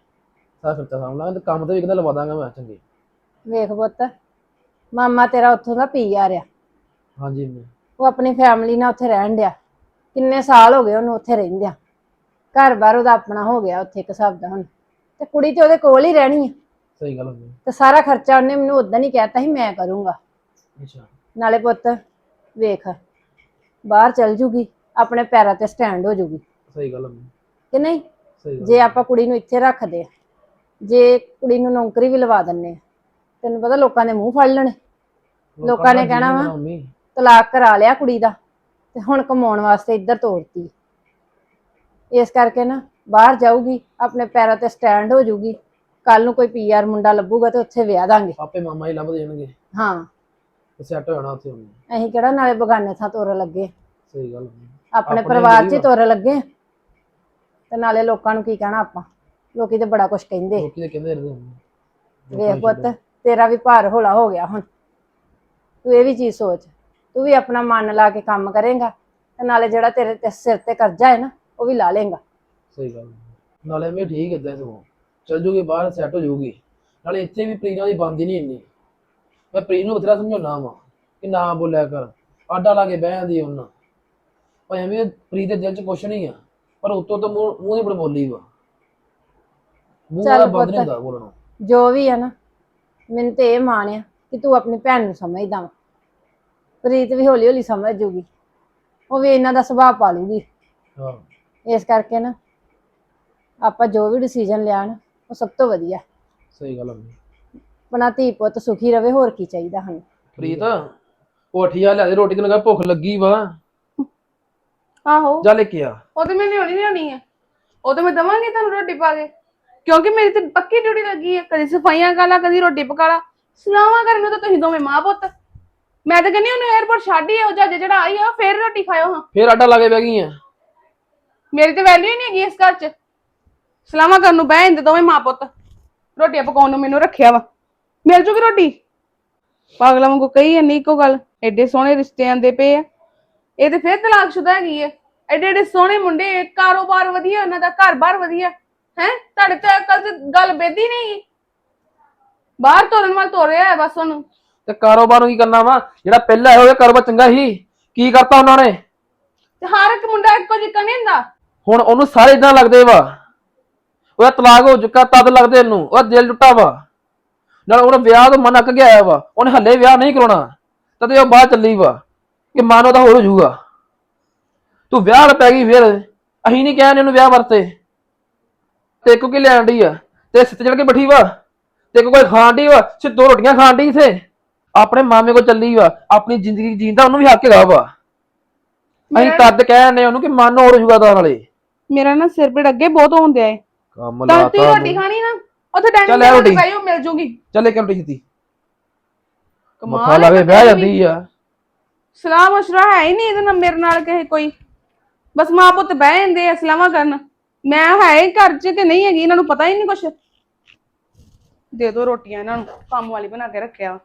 ਸਾਰਾ ਖਰਚਾ ਸਾਂਭ ਲਾਂਗਾ ਤੇ ਕੰਮ ਤੇ ਵੀ ਕਹਿੰਦਾ ਲਵਾ ਦਾਂਗਾ ਮੈਂ ਚੰਗੇ। ਵੇਖ ਪੁੱਤ ਮਾਮਾ ਤੇਰਾ ਉੱਥੋਂ ਦਾ ਪੀ ਆ ਰਿਹਾ। ਹਾਂਜੀ ਉਹ ਆਪਣੀ ਫੈਮਿਲੀ ਨਾਲ ਉੱਥੇ ਰਹਿਣ ਡਿਆ। ਕਿੰਨੇ ਸਾਲ ਹੋ ਗਏ ਉਹਨੂੰ ਉੱਥੇ ਰਹਿੰਦਿਆਂ। ਘਰ ਬਾਰ ਉਹਦਾ ਆਪਣਾ ਹੋ ਗਿਆ ਉੱਥੇ ਇੱਕ ਹਿਸਾਬ ਦਾ ਹੁਣ। ਤੇ ਕੁੜੀ ਤੇ ਉਹਦੇ ਕੋਲ ਹੀ ਰਹਿਣੀ ਆ। ਸਹੀ ਗੱਲ ਹੈ ਤੇ ਸਾਰਾ ਖਰਚਾ ਉਹਨੇ ਮੈਨੂੰ ਉਦੋਂ ਹੀ ਕਹਿਤਾ ਸੀ ਮੈਂ ਕਰੂੰਗਾ। ਅੱਛਾ। ਨਾਲੇ ਪੁੱਤ ਵੇਖ ਬਾਹਰ ਚਲ ਜੂਗੀ ਆਪਣੇ ਪੈਰਾਂ ਤੇ ਸਟੈਂਡ ਹੋ ਜੂਗੀ। ਸਹੀ ਗੱਲ ਹੈ ਕਿ ਨਹੀਂ? ਸਹੀ ਗੱਲ ਜੇ ਆਪਾਂ ਕੁੜੀ ਨੂੰ ਇੱਥੇ ਰੱਖਦੇ ਆ ਜੇ ਕੁੜੀ ਨੂੰ ਨੌਕਰੀ ਵੀ ਲਵਾ ਦਿੰਨੇ ਆ ਤੈਨੂੰ ਪਤਾ ਲੋਕਾਂ ਦੇ ਮੂੰਹ ਫੜ ਲੈਣੇ। ਲੋਕਾਂ ਨੇ ਕਹਿਣਾ ਵਾ। ਆ ਮੰਮੀ ਤਲਾਕ ਕਰਾ ਲਿਆ ਕੁੜੀ ਦਾ ਤੇ ਹੁਣ ਕਮਾਉਣ ਵਾਸਤੇ ਇੱਧਰ ਤੋਰਤੀ। ਇਸ ਕਰਕੇ ਨਾ ਬਾਹਰ ਜਾਊਗੀ ਆਪਣੇ ਪੈਰਾਂ ਤੇ ਸਟੈਂਡ ਹੋ ਜਾਊਗੀ ਕੱਲ ਨੂੰ ਕੋਈ ਪੀਆਰ ਮੁੰਡਾ ਲੱਭੂਗਾ ਤੇ ਉੱਥੇ ਵਿਆਹ ਦਾਂਗੇ। ਆਪੇ ਮਾਮਾ ਹੀ ਲੱਭ ਦੇਣਗੇ। ਹਾਂ। ਤੇ ਸੈੱਟ ਹੋ ਜਾਣਾ ਉੱਥੇ ਉਹਨੇ ਅਸੀਂ ਕਿਹੜਾ ਨਾਲੇ ਬਗਾਨੇ ਥਾਂ ਤੋਰਨ ਲੱਗੇ। ਸਹੀ ਗੱਲ ਹੈ। ਆਪਣੇ ਪਰਿਵਾਰ 'ਚ ਹੀ ਆ। ਤੋਰਨ ਲੱਗੇ। ਤੇ ਨਾਲੇ ਲੋਕਾਂ ਨੂੰ ਕੀ ਕਹਿਣਾ ਆਪਾਂ? ਲੋਕੀ ਤੇ ਬੜਾ ਕੁਝ ਕਹਿੰਦੇ। ਲੋਕੀ ਤਾਂ ਕਹਿੰਦੇ ਰਹਿੰਦੇ ਹੁੰਦੇ। ਵੇਖ ਪੁੱਤ ਤੇਰਾ ਵੀ ਭਾਰ ਹੌਲਾ ਹੋ ਗਿਆ ਹੁਣ। ਤੂੰ ਇਹ ਵੀ ਚੀਜ਼ ਸੋਚ। ਤੂੰ ਵੀ ਆਪਣਾ ਮਨ ਲਾ ਕੇ ਕੰਮ ਕਰੇਗਾ ਤੇ ਨਾਲੇ ਜਿਹੜਾ ਤੇਰੇ ਤੇ ਸਿਰ ਤੇ ਕਰਜ਼ਾ ਹੈ ਨਾ ਉਹ ਵੀ ਲਾ ਲੇਗਾ। ਸਹੀ ਗੱਲ। ਨਾਲੇ ਮੈਂ ਠੀਕ ਇਦਾਂ ਸਗੋਂ। ਚੱਲ ਜੂਗੀ ਬਾਹਰ ਸੈੱਟ ਹੋ ਜਾਊਗੀ ਨਾਲੇ ਇੱਥੇ ਵੀ ਪ੍ਰੀਨਾ ਦੀ ਬੰਦੀ ਨਹੀਂ ਇੰਨੀ। ਮੈਂ ਪ੍ਰੀਨ ਨੂੰ ਬਥੇਰਾ ਸਮਝਾਉਣਾ ਵਾ ਕਿ ਨਾ ਬੋਲਿਆ ਕਰ। ਆਡਾ ਲਾ ਕੇ ਬਹਿ ਜਾਂਦੀ ਉਹਨਾਂ। ਉਹ ਐਵੇਂ ਪ੍ਰੀਤ ਦੇ ਦਿਲ 'ਚ ਕੁਛ ਨਹੀਂ ਆ ਪਰ ਉਤੋਂ ਤਾਂ ਮੂੰਹ ਮੂੰਹ ਦੀ ਬੜ ਬੋਲੀ ਵਾ। ਮੂੰਹ ਚੱਲ ਦਾ ਬੰਦ ਪੁੱਤ। ਨਹੀਂ ਹੁੰਦਾ ਬੋਲਣਾ। ਜੋ ਵੀ ਹੈ ਨਾ ਮੈਨੂੰ ਤੇ ਇਹ ਮਾਣ ਆ ਕਿ ਤੂੰ ਆਪਣੀ ਭੈਣ ਨੂੰ ਸਮਝਦਾ ਵਾ। ਪ੍ਰੀਤ ਵੀ ਹੌਲੀ ਹੌਲੀ ਸਮਝ ਜੂਗੀ। ਉਹ ਵੀ ਇਹਨਾਂ ਦਾ ਸੁਭਾਅ ਪਾ ਲੂਗੀ। ਹਾਂ। ਇਸ ਕਰਕੇ ਨਾ ਆਪਾਂ ਜੋ ਵੀ ਡਿਸੀਜਨ ਲਿਆ ਨਾ ਉਹ ਸਭ ਤੋਂ ਵਧੀਆ। ਸਹੀ ਗੱਲ ਹੈ ਆਪਣਾ ਧੀ ਪੁੱਤ ਸੁਖੀ ਰਵੇ ਹੋਰ ਕੀ ਚਾਹੀਦਾ ਹਨ ਪ੍ਰੀਤ ਕੋਠੀਆ ਲਿਆ ਦੇ ਰੋਟੀ ਤੇ ਲਗਾ ਭੁੱਖ ਲੱਗੀ ਵਾ। ਆਹੋ। ਜਾ ਲੈ ਕੇ ਆ। ਉਹ ਤੇ ਮੈਂ ਲਿਆਉਣੀ ਲਿਆਉਣੀ ਹੈ ਉਹ ਤੇ ਮੈਂ ਦਵਾਂਗੀ ਤੁਹਾਨੂੰ ਰੋਟੀ ਪਾ ਕੇ। ਕਿਉਂਕਿ ਮੇਰੀ ਤੇ ਪੱਕੀ ਡਿਊਟੀ ਲੱਗੀ ਹੈ ਕਦੀ ਸਫਾਈਆਂ ਕਰ ਲਾ ਕਦੀ ਰੋਟੀ ਪਕਾ ਲਾ। ਸਲਾਵਾਂ ਕਰਨ ਨੂੰ ਤਾਂ ਤੁਸੀਂ ਦੋਵੇਂ ਮਾਂ ਪੁੱਤ। ਮੈਂ ਤਾਂ ਕਹਿੰਦੀ ਉਹਨੂੰ 에어ਪੋਰਟ ਛੱਡ ਹੀ ਆਓ ਜੱਜ ਜਿਹੜਾ ਆਈ ਆ ਫੇਰ ਰੋਟੀ ਖਾਇਓ ਹਾਂ। ਫੇਰ ਆਡਾ ਲਾ ਕੇ ਬਹਿ ਗਈ ਆ ਮੇਰੀ ਤੇ ਵੈਲਿਊ ਹੀ ਨਹੀਂ ਹੈਗੀ ਇਸ ਘਰ 'ਚ। ਸਲਾਮਾਂ ਕਰਨ ਨੂੰ ਬਹਿ ਜਾਂਦੇ ਦੋਵੇਂ ਮਾਂ ਪੁੱਤ। ਰੋਟੀਆਂ ਪਕਾਉਣ ਨੂੰ ਮੈਨੂੰ ਰੱਖਿਆ ਵਾ। ਮਿਲ ਜੂਗੀ ਰੋਟੀ? ਪਾਗਲਾਂ ਵਾਂਗੂ ਕਹੀ ਐ ਨਹੀਂ ਕੋ ਗੱਲ। ਐਡੇ ਸੋਹਣੇ ਰਿਸ਼ਤੇ ਆਂਦੇ ਪਏ ਆ। ਇਹ ਤੇ ਫੇਰ ਤਲਾਕਸ਼ੁਦਾ ਹੈਗੀ ਐ ਐਡੇ ਐਡੇ ਸੋਹਣੇ ਮੁੰਡੇ ਕਾਰੋਬਾਰ ਵਧੀਆ ਉਹਨਾਂ ਦਾ ਘਰ-ਬਾਰ ਵਧੀਆ। ਹੈ? ਤੁਹਾਡੇ ਤੇ ਅਕਲ ਗੱਲ ਬੇਦੀ ਨਹੀਂ ਬਾਹਰ ਤੋਰਨ ਵਾਲ ਤੋਰਿਆ ਹੈ ਬਸ ਉਹਨੂੰ। ਤੇ ਕਾਰੋਬਾਰ ਨੂੰ ਕੀ ਕਰਨਾ ਵਾ? ਜਿਹੜਾ ਪਹਿਲਾਂ ਇਹੋ ਜਿਹਾ ਕਾਰੋਬਾਰ ਚੰਗਾ ਸੀ ਕੀ ਕਰਤਾ ਉਹਨਾਂ ਨੇ? ਤੇ ਹਰ ਇੱਕ ਮੁੰਡਾ ਇੱਕੋ ਜਿਹਾ ਨਹੀਂ ਹੁੰਦਾ। ਹੁਣ ਉਹਨੂੰ ਸਾਰੇ ਇਦਾਂ ਲੱਗਦੇ ਵਾ। ਉਹਦਾ ਤਲਾਕ ਹੋ ਚੁੱਕਾ ਤਦ ਲੱਗਦੇ ਉਹਨੂੰ ਉਹਦਾ ਦਿਲ ਟੁੱਟਾ ਵਾ। ਨਾਲ ਉਹਦਾ ਵਿਆਹ ਤੋਂ ਮਨ ਅੱਕ ਗਿਆ ਆਇਆ ਵਾ। ਉਹਨੇ ਹੱਲੇ ਵਿਆਹ ਨਹੀਂ ਕਰਾਉਣਾ। ਤਦੇ ਉਹ ਬਾਹਰ ਚੱਲੀ ਵਾ। ਕਿ ਮਨ ਉਹਦਾ ਹੋਰ ਹੋ ਜਾਊਗਾ। ਤੂੰ ਵਿਆਹ ਵਾਲ ਪੈ ਗਈ ਫਿਰ। ਅਹੀਂ ਨਹੀਂ ਕਹਿਣ ਇਹਨੂੰ ਵਿਆਹ ਵਰਤੇ। ਤੇ ਕੋ ਕੀ ਲੈਣ ਡਈ ਆ? ਤੇ ਸਿੱਤੇ ਚੜ ਕੇ ਬੈਠੀ ਵਾ? ਤੇ ਕੋ ਕੋਈ ਖਾਣ ਡਈ ਵਾ? ਸਿਰ ਦੋ ਰੋਟੀਆਂ ਖਾਣ ਡਈ ਇਥੇ? ਆਪਣੇ ਮਾਮੇ ਕੋ ਚੱਲੀ ਵਾ ਆਪਣੀ ਜ਼ਿੰਦਗੀ ਜੀਂਦਾ ਉਹਨੂੰ ਵੀ ਹੱਕ ਹੈਗਾ ਵਾ। ਅਸੀਂ ਮੇਰਾ- ਤਦ ਕਹਿਣ ਉਹਨੂੰ ਕਿ ਮਨ ਹੋਰ ਹੋ ਜਾਊਗਾ ਤਾਂ ਨਾਲੇ। ਮੇਰਾ ਨਾ ਸਿਰ ਪੀੜ ਅੱਗੇ ਬਹੁਤ ਹੁੰਦਿਆ ਏ। ਕੰਮ ਤਾਂ ਤੁਸੀਂ ਰੋਟੀ ਖਾਣੀ ਨਾ? ਉੱਥੇ ਚੱਲ ਡਾਈਨਿੰਗ ਲੈ ਟੇਬਲ ਰੋਟੀ। ਤੇ ਬੈਠੋ ਮਿਲ ਜੂਗੀ। ਚੱਲੇ ਕਿਉਂ ਕਮਾਲ ਮੱਥਾ ਹੈ ਲਾਵੇ ਬਹਿ। ਜਾਂਦੀ ਆ। ਸਲਾਹ ਮਸ਼ਰਾ ਹੈ ਹੀ ਨਹੀਂ ਇਹਦੇ ਨਾਲ ਮੇਰੇ ਨਾਲ ਕਿਸੇ ਕੋਈ। ਬਸ ਮਾਂ ਪੁੱਤ ਬਹਿ ਜਾਂਦੇ ਆ ਸਲਾਹਾਂ ਕਰਨ। ਮੈਂ ਹੈ ਹੀ ਘਰ 'ਚ ਕਿ ਨਹੀਂ ਹੈਗੀ, ਇਹਨਾਂ ਨੂੰ ਪਤਾ ਹੀ ਨਹੀਂ ਕੁਛ ਦੇ ਦੋ ਰੋਟੀਆਂ ਇਹਨਾਂ ਨੂੰ, ਕੰਮ ਵਾਲੀ ਬਣਾ ਕੇ ਰੱਖਿਆ ਵਾ।